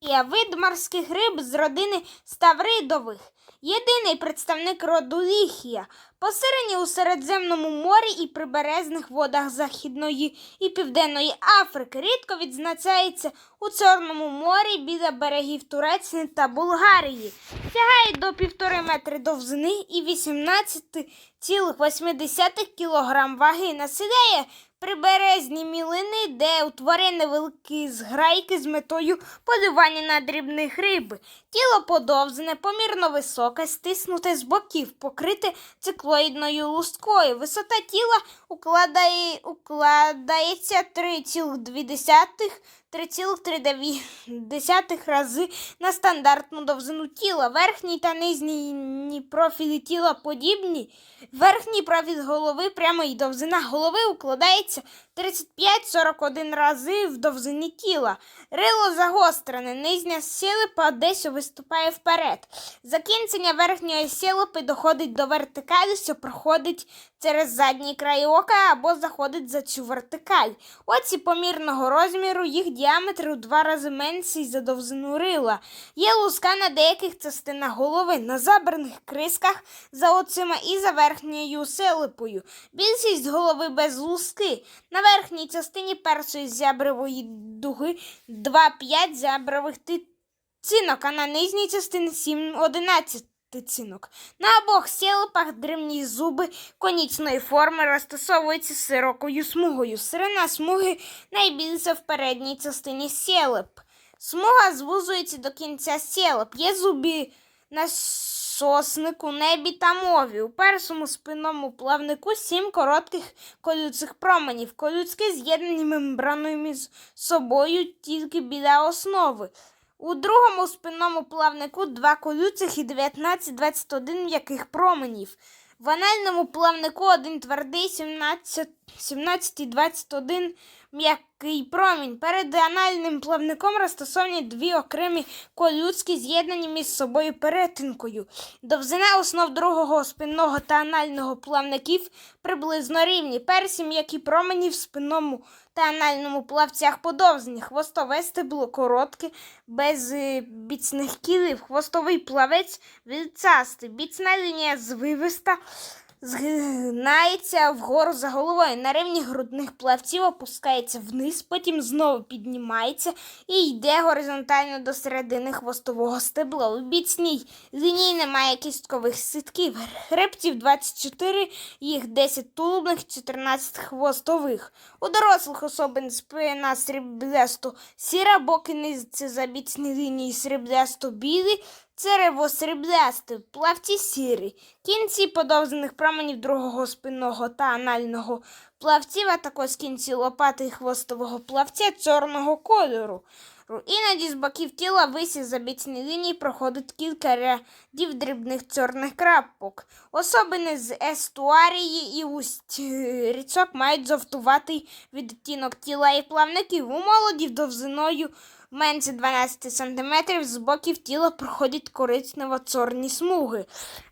Є вид морських риб з родини ставридових. Єдиний представник роду ліхія. Поширені у Середземному морі і прибережних водах Західної і Південної Африки. Рідко відзначається у Чорному морі біля берегів Туреччини та Булгарії. Сягає до півтори метри довжини і 18,8 кг ваги. Населяє прибережні мілини, де утворені невеликі зграйки з метою полювання на дрібних риби. Тіло подовзне, помірно високе, стиснуте з боків, покрите циклоїдною лусткою. Висота тіла укладає, укладається 3,2 3,3 рази на стандартну довжину тіла. Верхній та нижній профілі тіла подібні. Верхній профіль голови прямо і довжина голови укладається 35-41 рази в довжині тіла. Рило загострене, нижня щелепа десь виступає вперед. Закінчення верхньої щелепи доходить до вертикалі, що проходить через задній край ока або заходить за цю вертикаль. Оці помірного розміру, їх діаметр у два рази менший за довжину рила. Є луска на деяких частинах голови, на забраних крисках за оцими і за верхньою селепою. Більшість голови без луски. На верхній частині першої зябрової дуги 2-5 зябрових тицинок, а на нижній частині 7-11 тицинок. На обох селепах дрібні зуби конічної форми розтасовуються з широкою смугою. Сирена смуги найбільша в передній частині селеп. Смуга звузується до кінця селеп. Є зубі на соснику, небі та мові. У першому спинному плавнику сім коротких колючих променів. Колючки з'єднані мембраною між собою тільки біля основи. У другому спинному плавнику два колючих і 19-21 м'яких променів. В анальному плавнику один твердий, 17, 17 і 21 м'який промінь. Перед анальним плавником розташовані дві окремі колючки, з'єднані між собою перетинкою. Довжина основ другого спинного та анального плавників приблизно рівні. Перші м'які промені в спинному та анальному плавцях подовжені. Хвостове стебло коротке, без е, біцних кілів. Хвостовий плавець вільцастий. Біцна лінія звивиста згинається вгору за головою. На рівні грудних плавців опускається вниз, потім знову піднімається і йде горизонтально до середини хвостового стебла. У біцній лінії немає кісткових ситків. Хребтів 24, їх 10 тулубних, 14 хвостових. У дорослих особин спина сріблясто сіра, боки низці за біцні лінії сріблясто білі. Церево сріблясте, плавці сірі, кінці подовжених променів другого спинного та анального плавців, а також кінці лопати і хвостового плавця чорного кольору. Іноді з боків тіла висі за бічні лінії проходить кілька рядів дрібних чорних крапок. Особини з естуарії і усть е, річок мають жовтуватий відтінок тіла і плавників. У молодів довжиною менше 12 см з боків тіла проходять коричнево-чорні смуги.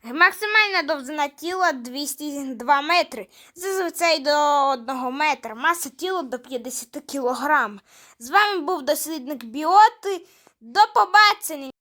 Максимальна довжина тіла 202 метри, зазвичай до 1 метра, маса тіла до 50 кг. З вами був дослідник Біоти. До побачення!